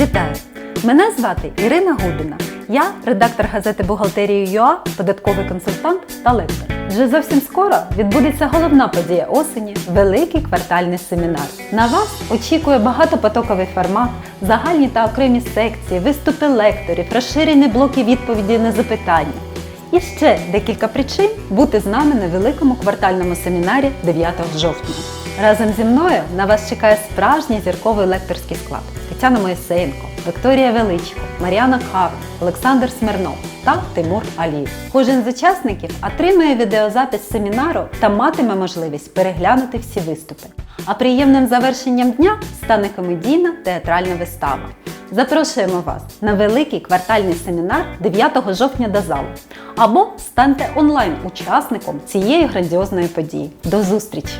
Вітаю! Мене звати Ірина Гудина. Я редактор газети Бухгалтерії ЮА, податковий консультант та лектор. Вже зовсім скоро відбудеться головна подія осені великий квартальний семінар. На вас очікує багатопотоковий формат, загальні та окремі секції, виступи лекторів, розширені блоки відповіді на запитання. І ще декілька причин бути з нами на великому квартальному семінарі 9 жовтня. Разом зі мною на вас чекає справжній зірковий лекторський склад: Тетяна Моїсеєнко, Вікторія Величко, Мар'яна Кавин, Олександр Смирнов та Тимур Алієв. Кожен з учасників отримає відеозапис семінару та матиме можливість переглянути всі виступи. А приємним завершенням дня стане комедійна театральна вистава. Запрошуємо вас на великий квартальний семінар 9 жовтня до залу. Або станьте онлайн-учасником цієї грандіозної події. До зустрічі!